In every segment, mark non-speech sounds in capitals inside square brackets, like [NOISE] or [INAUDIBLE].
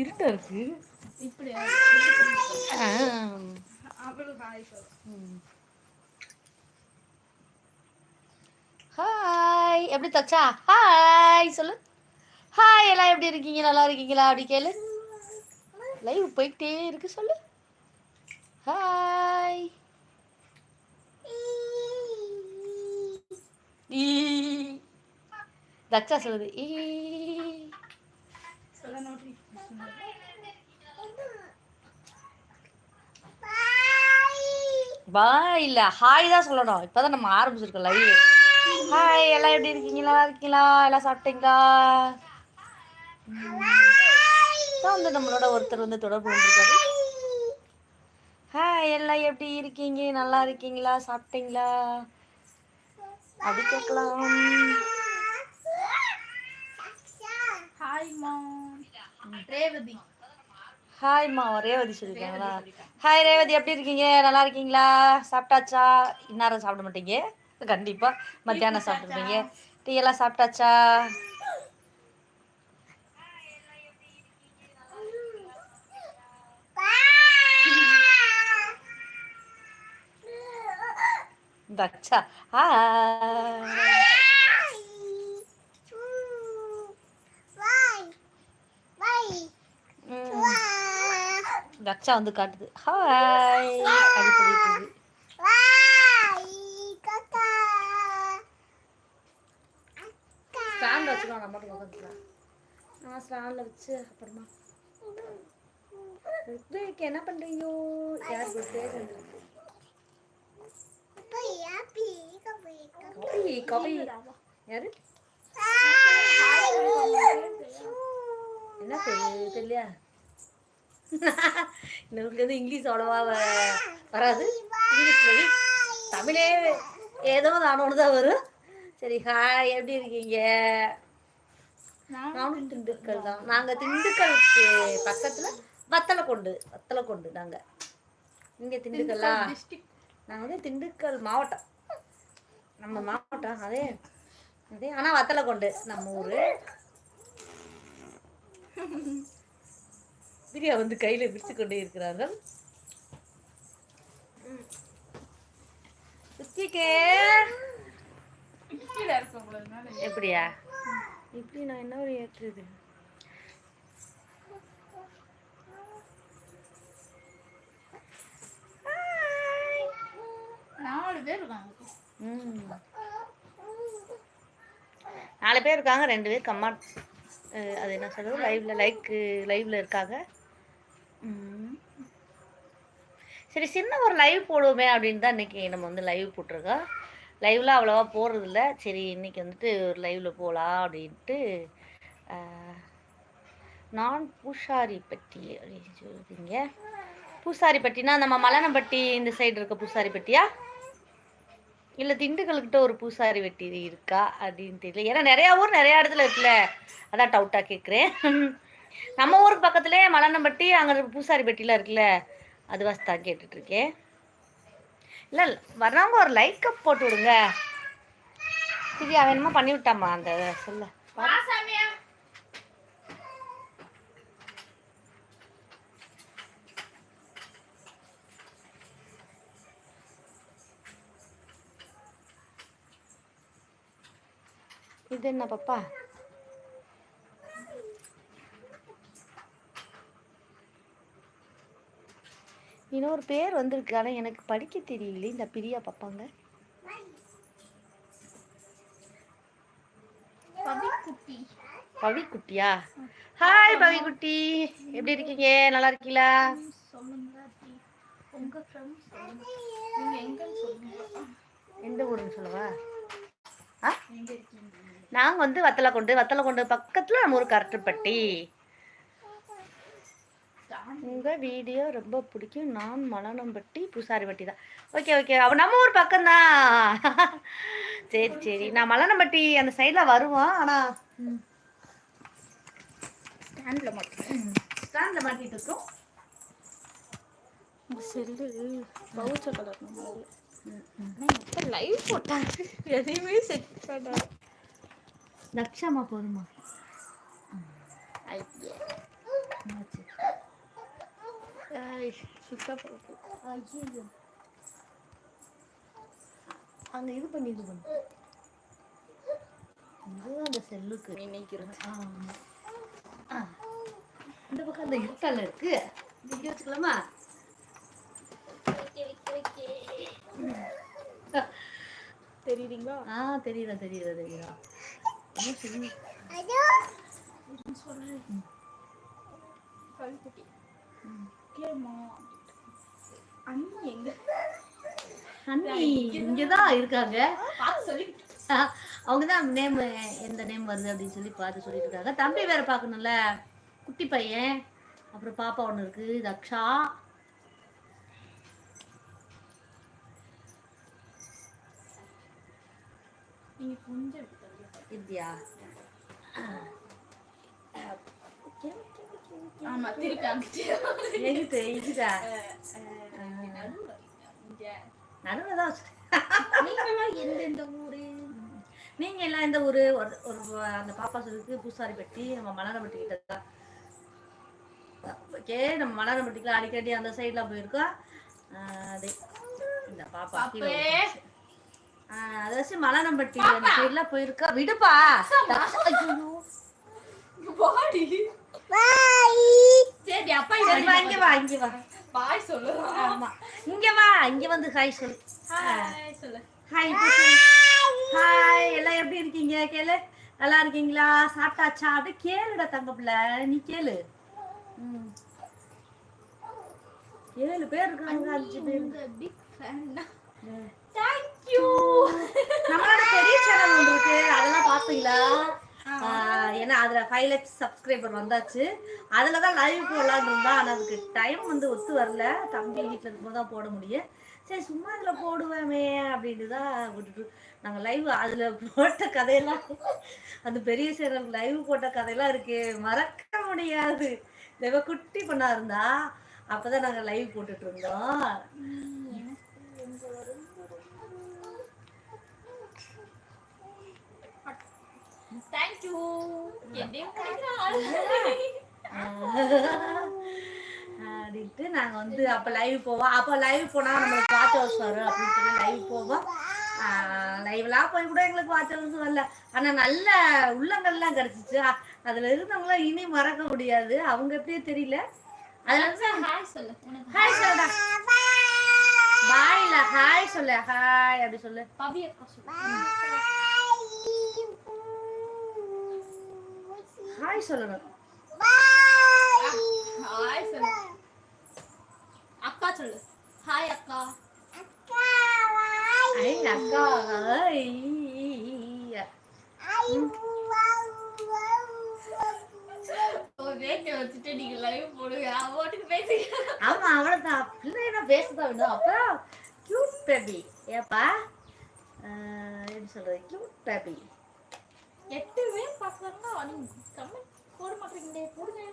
இருட்டா இருக்கு. ஹாய் எப்படி தச்சா? ஹாய் சொல்லு. ஹாய் எல்லாம் எப்படி இருக்கீங்க? நல்லா இருக்கீங்களா? அப்படி கேளு. லைவ் போயிட்டே இருக்கு சொல்லு. ஹாய் ஈ. தக்ஷா சொல்லுது. ஈ பாய் இல்ல ஹாய் தான் சொல்லணும். இப்பதான் நம்ம ஆரம்பிச்சிருக்கோம் லைவ் ஹாய் எல்லாம் எப்படி இருக்கீங்களா? நல்லா இருக்கீங்களா? எல்லாம் சாப்பிட்டீங்களா? தான் வந்து நம்மளோட ஒருத்தர் வந்து தொடர்பு வந்துருக்காரு ஹாய் எல்லாம் எப்படி இருக்கீங்க? நல்லா இருக்கீங்களா? சாப்பிட்டீங்களா? அப்படி கேட்கலாம். ஹாய் ரேவதி. ஹாய்மா ரேவதி சொல்லியிருக்காங்களா ஹாய் ரேவதி. எப்படி இருக்கீங்க? நல்லா இருக்கீங்களா? சாப்பிட்டாச்சா? இந்நேரம் சாப்பிட மாட்டீங்க. கண்டிப்பா. மத்தியானம் சாப்பிட்டுருப்பீங்க. டீ எல்லாம் சாப்பிட்டாச்சா? தச்சா ஹாய் ம். தக்ஷா வந்து காட்டுது. ஹாய் அப்படி சொல்லிட்டு. ஸ்டாண்ட் உட்காந்துக்கலாம் நான் ஸ்டாண்டில் வச்சு அப்புறமா. ரித்விக் என்ன பண்றீங்க? யார் பர்த்டே கபி கபி யாரு? என்ன பேரு? [LAUGHS] எனக்கு வந்து இங்கிலீஷ் அவ்வளோவா வராது. இங்கிலீஷ் வழி தமிழே ஏதோ நானோடு தான் வரும். சரி ஹாய் எப்படி இருக்கீங்க? நானும் திண்டுக்கல் தான். நாங்கள் திண்டுக்கலுக்கு பக்கத்தில் வத்தலை கொண்டு வத்தலை கொண்டு நாங்கள் இங்கே திண்டுக்கல்லா நாங்கள் வந்து திண்டுக்கல் மாவட்டம். நம்ம மாவட்டம் அதே அதே. ஆனால் வத்தலை கொண்டு நம்ம ஊர். [LAUGHS] பிரியா வந்து கையில் பிடிச்சு கொண்டே இருக்கிறார்கள் எப்படியா? இப்படி நான் என்ன ஒரு ஏற்றுது நாலு பேர் இருக்காங்க. ம். நாலு பேர் இருக்காங்க ரெண்டு பேர் கம்மா அது என்ன சொல்றது? லைவ்ல லைக் லைவ்ல இருக்காங்க. சரி சின்ன ஒரு லைவ் போடுவோமே அப்படின்னு தான் இன்றைக்கி நம்ம வந்து லைவ் போட்டிருக்கோம். லைவ்லாம் அவ்வளோவா போடுறதில்ல. சரி இன்றைக்கி வந்துட்டு ஒரு லைவில் போகலாம் அப்படின்ட்டு நான் பூசாரி பட்டி அப்படின்னு சொல்லுவீங்க பூசாரி பட்டினா நம்ம மலனம்பட்டி இந்த சைடு இருக்க பூசாரி பட்டியா இல்லை திண்டுக்கல்கிட்ட ஒரு பூசாரி வெட்டி இருக்கா அப்படின்னு தெரியல. ஏன்னா நிறையா ஊர் நிறையா இடத்துல இருக்குல்ல. அதான் டவுட்டாக கேட்குறேன் நம்ம ஊருக்கு பக்கத்துலேயே மலனம்பட்டி அங்கே பூசாரி பெட்டில இருக்குல்ல? அது கேட்டுட்டு கேட்டுட்ருக்கேன் இல்லை வர்றவங்க ஒரு லைக் அப் போட்டு விடுங்க. சரி வேணுமா பண்ணி விட்டாமா அந்த சொல்ல. இது என்ன பாப்பா? இன்னொரு பேர் வந்திருக்கு ஆனால் எனக்கு படிக்க தெரியல இந்த பிரியா பாப்பாங்க. பவிக்குட்டி. பவி குட்டியா ஹாய் பவி குட்டி எப்படி இருக்கீங்க? நல்லா இருக்கீங்களா? எந்த ஊருன்னு சொல்லவா? நாங்கள் வந்து வத்தலை கொண்டு வத்தலை கொண்டு பக்கத்தில் நம்ம ஊர் கரட்டுப்பட்டி உங்கள் வீடியோ ரொம்ப பிடிக்கும். நான் மலனம்பட்டி பூசாரிப்பட்டி தான். ஓகே ஓகே அவ நம்ம ஊர் பக்கம்தான். சரி சரி. நான் மலனம்பட்டி அந்த சைடில் வருவோம். ஆனால் ஸ்டாண்ட்ல மட்டும் ஸ்டாண்டில் மாட்டிட்டு இருக்கோம். செல்லு பவுச்ச கலர் இப்போ லைவ் போட்டாங்க எதையுமே செட் பண்ணாங்க லட்சமா போதுமா? ஐயா வச்சு சுத்தா போகுது ஐயோ அங்க இது பண்ணி இது பண்ணு இது அந்த செல்லுக்கு நினைக்கிறேன். இந்த பக்கம் அந்த இருட்டல்ல இருக்கு இங்க வச்சுக்கலாமா தெரியுறீங்களா ஆ தெரியல தெரியல தெரியல ரொம்ப கேமா அண்ணி எங்க? அண்ணி இங்கதான் இருக்காங்க. அவங்க தான் நேம் எந்த நேம் வருது அப்படின்னு சொல்லி பார்த்து சொல்லிட்டு இருக்காங்க. தம்பி வேற பார்க்கணும்ல? குட்டி பையன் அப்புறம் பாப்பா ஒன்று இருக்கு இது அக்ஷா. கொஞ்சம் ஆமா திருப்பி அங்கிட்டு எங்கிட்ட நடுவுல தான் நீங்களாம் எந்தெந்த ஊரு நீங்க எல்லாம் இந்த ஊரு? ஒரு ஒரு அந்த பாப்பா சொல்லிருக்கு பூசாரிப்பட்டி நம்ம மலரப்பட்டி கிட்ட தான். ஓகே நம்ம மலரப்பட்டிக்குலாம் அடிக்கடி அந்த சைட்லாம் போயிருக்கோம். அதே இந்த பாப்பா கீழே பாப்பே. உட்காந்துச்சு. ஆஹ் அதை வச்சு மலரம்பட்டி அந்த சைட்லாம் போயிருக்கா விடுப்பா. சரி அப்பா சரி, வா, இங்க வா இங்க வா. பாய் சொல்லு. ஆமா. இங்க வா இங்க வந்து ஹாய் சொல்லு. ஹாய் சொல்லு. ஹாய் ஹாய் எல்லாம் எப்படி இருக்கீங்க? கேளு. நல்லா இருக்கீங்களா? சாப்பிட்டாச்சா? அப்படியே கேளுடா தங்க பிள்ளை நீ கேளு. ம். ஏழு பேர் இருக்காங்க அஞ்சு பேர். உங்க பிக் ஃபேன் ம். தேங்க் யூ நம்மளோட பெரிய சேனல் ஒன்று இருக்கு அதெல்லாம் பாப்பீங்களா ஆஹ் ஏன்னா அதுல ஃபைவ் லேக்ஸ் சப்ஸ்கிரைபர் வந்தாச்சு. அதுல தான் லைவ் போடலான்னு இருந்தா ஆனா அதுக்கு டைம் வந்து ஒத்து வரல. தம்பி வீட்டில் இருக்கும்போது தான் போட முடியும். சரி சும்மா இதுல போடுவேமே அப்படின்னு தான் விட்டுட்டு நாங்கள் லைவ் அதுல போட்ட கதையெல்லாம் அந்த பெரிய சேனல் லைவ் போட்ட கதையெல்லாம் இருக்கு மறக்க முடியாது. இவ குட்டி பொண்ணா இருந்தா அப்பதான் நாங்க லைவ் போட்டுட்டு இருந்தோம். தேங்க் யூ என்னையும் கிடைக்கிறாள் அப்படின்ட்டு நாங்கள் வந்து அப்போ லைவ் போவோம் அப்போ லைவ் போனால் நம்மளுக்கு வாட்ச் ஹவர்ஸ் வரும் அப்படின்னு சொல்லி லைவ் போவோம் லைவ்லாம் போய் கூட எங்களுக்கு வாட்ச் ஹவர்ஸ் வரல ஆனால் நல்ல உள்ளங்கள்லாம் கிடச்சிச்சு அதில் இருந்தவங்களாம் இனி மறக்க முடியாது அவங்க எப்படியே தெரியல அதில் இருந்து ஹாய் சொல்லு ஹாய் சொல்லுடா பாய்ல ஹாய் சொல்லு ஹாய் அப்படி சொல்லு பவி அக்கா சொல்லு ஹாய் சொல்லணும் ஹாய் சொல்லு அக்கா சொல்லு. ஹாய் அக்கா. அக்கா. வச்சுட்டு நீங்க லைவ் போடுங்க. அவாட்டுக்கு பேசுங்க ஆமா அவ்வளவுதான் பிள்ளைனா பேசதான் வேணும் அப்புறம் கியூட் பேபி ஏப்பா? எப்படி சொல்றது? கியூட் பேபி எட்டு பேர் பார்க்கலாம்னா நீங்க கமெண்ட் போட மாட்டீங்களே போடுங்க.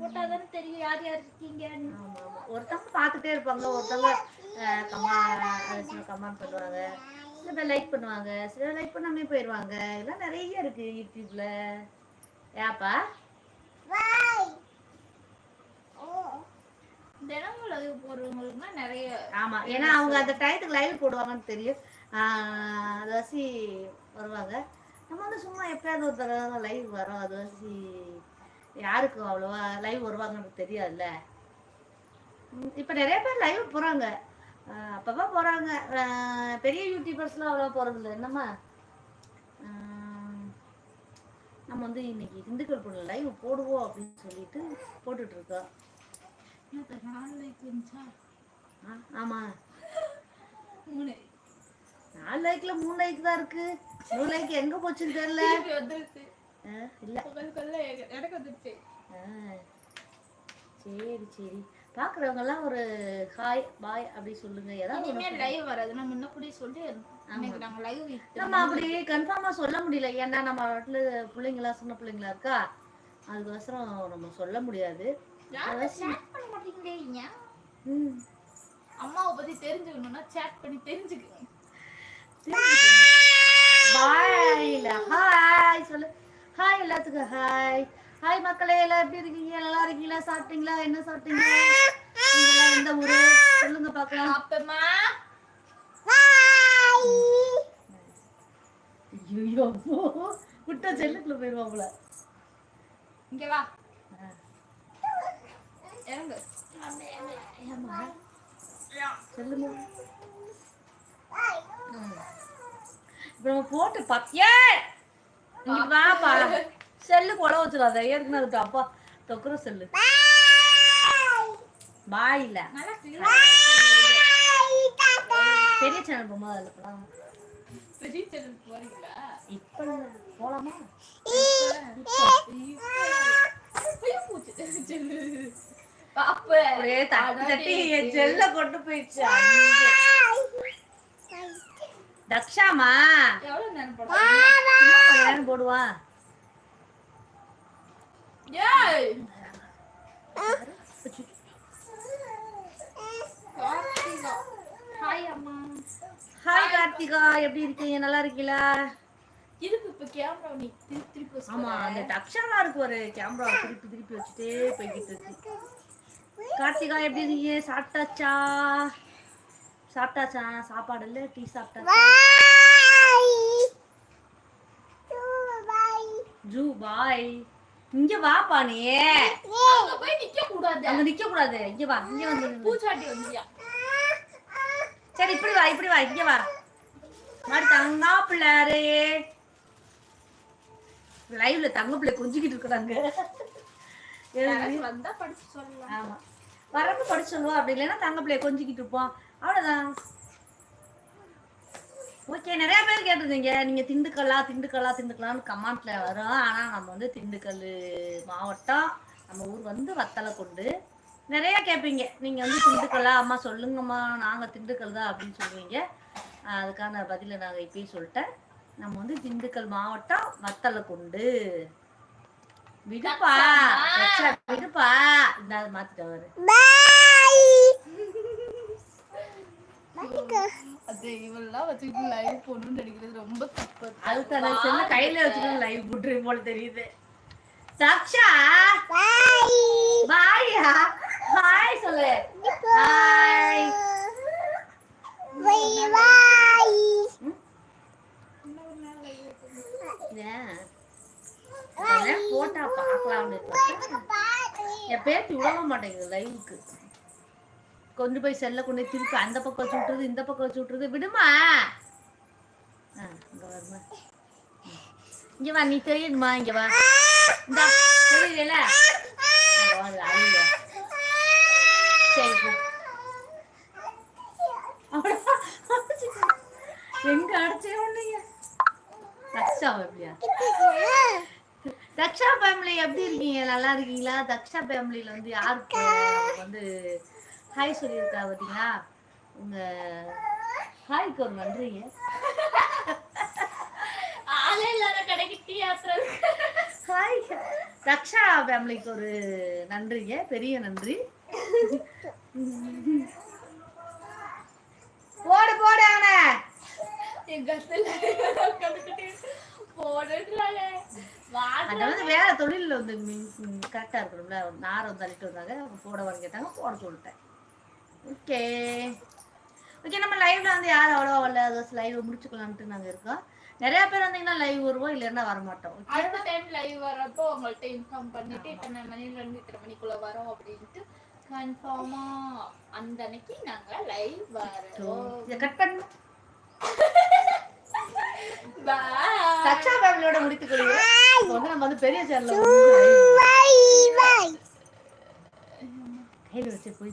போட்டாதானே தெரியும் யார் யார் ஆமா ஒருத்தவங்க பார்த்துட்டே இருப்பாங்க ஒருத்தவங்க கமா கமெண்ட் பண்ணுவாங்க. சில பேர் லைக் பண்ணுவாங்க சில பேர் லைக் பண்ணாமே போயிடுவாங்க இதெல்லாம் நிறைய இருக்கு யூடியூப்ல. ஏப்பா தினமும் லைவ் போடுறவங்களுக்குனா நிறைய ஆமா ஏன்னா அவங்க அந்த டயத்துக்கு லைவ் போடுவாங்கன்னு தெரியும். ஆஹ் அது வசி வருவாங்க. நம்ம வந்து சும்மா எப்பயாவது ஒரு தடவை லைவ் வரோம் அது வசி யாருக்கு அவ்வளோவா லைவ் வருவாங்கன்னு தெரியாதுல்ல. ம், இப்ப நிறைய பேர் லைவ் போறாங்க. ஆஹ் அப்பப்ப போறாங்க. ஆஹ் பெரிய யூடியூபர்ஸ்லாம் அவ்வளோ போறது இல்லை. என்னம்மா? நம்ம வந்து இன்னைக்கு திண்டுக்கல் பொண்ணு லைவ் போடுவோம் அப்படின்னு சொல்லிட்டு போட்டுட்டு இருக்கோம். எனக்கு நாலு லைக் இருந்துச்சா ஆ, ஆமா. மூணு. நாலு லைக்ல மூணு லைக் தான் இருக்கு. மூணு லைக் எங்க போச்சுன்னு தெரியல. சரி சரி. பாக்குறவங்க எல்லாம் ஒரு ஹாய் பாய் அப்படி சொல்லுங்க. ஏதாவது லைவ் வராது. நம்ம முன்னக்கூடி சொல்லி நம்ம அப்படி கன்ஃபார்மா சொல்ல முடியல. ஏன்னா நம்ம வீட்டுல பிள்ளைங்களா சின்ன பிள்ளைங்களா இருக்கா? அதுக்கோசரம் நம்ம சொல்ல முடியாது. அம்மாவை பத்தி தெரிஞ்சுக்கணும்னா சேட் பண்ணி தெரிஞ்சுக்கணும். பாய்ல ஹாய் சொல்லு. ஹாய் எல்லாத்துக்கும் ஹாய். ஹாய் மக்களே எல்லாம் எப்படி இருக்கீங்க? நல்லா இருக்கீங்களா? சாப்பிட்டீங்களா? என்ன சாப்பிட்டீங்க? நீங்கெல்லாம் எந்த ஊரு? சொல்லுங்க பார்க்கலாம். அப்பமா ஐயோ விட்டா செல்லுக்குள்ள போயிருவாப்புல இங்க வா. இறங்கு. சொல்லுங்க இப்ப நம்ம போட்டு பத்தியே? வாப்பா. செல்லு கொலை வச்சிடாத. ஏற்கனவே அது அப்பா தொக்குற செல்லு. பாய் இல்ல பெரிய சேனல் போகும்போது அதில் போலாம் பெரிய செல்லுக்கு போறீங்களா? இப்போ இல்ல. போலாமா. ஒரே தட்டி செல்ல கொண்டு போயிடுச்சு. தக்ஷாமா? எவ்வளவு நேரம் போட சும்மா கொஞ்ச நேரம் போடுவா. ஏய்! கார்த்திகா. ஹாய் அம்மா. ஹாய் கார்த்திகா. எப்படி இருக்கீங்க? நல்லா இருக்கீங்களா? இதுக்கு இப்ப கேமரா நீ திருப்பி ஆமா. அந்த இருக்கு ஒரு கேமரா திருப்பி திருப்பி வச்சுட்டே போய்கிட்டு இருக்கு. கார்த்திகா எப்படி இருக்கீங்க? சாப்பிட்டாச்சா? சாப்பிட்டாச்சா? சாப்பாடு இல்ல டீ சாப்பிட்டாச்சா? ஜூ பாய். இங்க வாப்பா நீ. அங்க போய் நிக்க கூடாது அங்க நிக்க கூடாது இங்க வா இங்க வந்து நில்லு. பூச்சாண்டி வந்தியா? சரி இப்படி வா இப்படி வா இங்க வா. மாடி தங்கா பிள்ளாரே லைவ்ல தங்க பிள்ளை கொஞ்சிக்கிட்டு இருக்கிறாங்க. வந்தா படிச்சு சொல்லலாம். ஆமா. வரப்ப படிச்சு சொல்லுவா அப்படி இல்லைன்னா தங்க பிள்ளைய கொஞ்சிக்கிட்டு இருப்போம். அவ்வளவுதான். ஓகே நிறைய பேர் கேட்டிருந்தீங்க. நீங்க திண்டுக்கல்லா திண்டுக்கல்லா திண்டுக்கல்லான்னு கமெண்ட்ல வரும். ஆனா நம்ம வந்து திண்டுக்கல் மாவட்டம். நம்ம ஊர் வந்து வத்தலை கொண்டு நிறைய கேட்பீங்க. நீங்க வந்து திண்டுக்கல்லா அம்மா சொல்லுங்கம்மா நாங்க திண்டுக்கல் தான் அப்படின்னு சொல்லுவீங்க. அதுக்கான பதிலை நாங்க இப்பயே சொல்லிட்டேன். நம்ம வந்து திண்டுக்கல் மாவட்டம் வத்தலை கொண்டு விடுப்பா விடுப்பா. இந்த மாத்திட்டு அது இவெல்லாம் வச்சுக்கிட்டு லைவ் போடணும்னு நினைக்கிறது ரொம்ப தப்பு. அந்த செல்ல கையில வச்சுட்டு லைவ் போட்டு போல தெரியுது. சாக்ஷா பாயா ஹாய் சொல்லு ஹாய் போட்டா பார்க்கலாம்னு பார்த்தேன். என் பேத்தி விடவே மாட்டேங்குது லைவுக்கு கொண்டு போய் செல்ல கொண்டு போய் திருப்பி அந்த பக்கம் வச்சு விட்டுறது இந்த பக்கம் வச்சு விட்டுறது. விடுமா? ஆ, இங்க வருமா? வா நீ தெரியுமா இங்க வா. இந்த தெரியல சரி எங்க அடைச்சே ஒண்ணுங்க தக்ஷா எப்படியா தக்ஷா ஃபேமிலி எப்படி இருக்கீங்க? நல்லா இருக்கீங்களா? தக்ஷா ஃபேமிலியில வந்து யாருக்கு வந்து ஹாய் சொல்லியிருக்கா பார்த்தீங்களா உங்க ஹாய்க்கு ஒரு நன்றிங்க. ஆளே இல்லாத கடைக்கு டீ ஆத்துறது ஹாய் தக்ஷா ஃபேமிலிக்கு ஒரு நன்றிங்க பெரிய நன்றி. போடு போடு அவனை. அதாவது வேற தொழிலில் வந்து கரெக்டாக இருக்கணும்ல. நாரை வந்து அள்ளிட்டு வந்தாங்க போட கேட்டாங்க போட சொல்லிட்டேன். ஓகே. ஓகே நம்ம லைவ்ல வந்து யாரும் அவ்வளோவா வரல? அதாவது லைவ் முடிச்சுக்கலான்ட்டு நாங்கள் இருக்கோம். நிறைய பேர் வந்தீங்கன்னா லைவ் வருவோம் இல்லைன்னா வர மாட்டோம் ஓகே அடுத்த டைம் லைவ் வரப்போ உங்கள்ட்ட இன்ஃபார்ம் பண்ணிட்டு இத்தனை மணில இருந்து இத்தனை மணிக்குள்ள வரோம் அப்படின்ட்டு கன்ஃபார்மா அந்த அன்னைக்கு நாங்க லைவ் வரோம் இதை கட் பண்ணு. தக்ஷா ஃபேமிலியோட முடித்துக் கொள்கிறேன். இப்போ வந்து நம்ம வந்து பெரிய சேனல் கையில் வச்சு போய்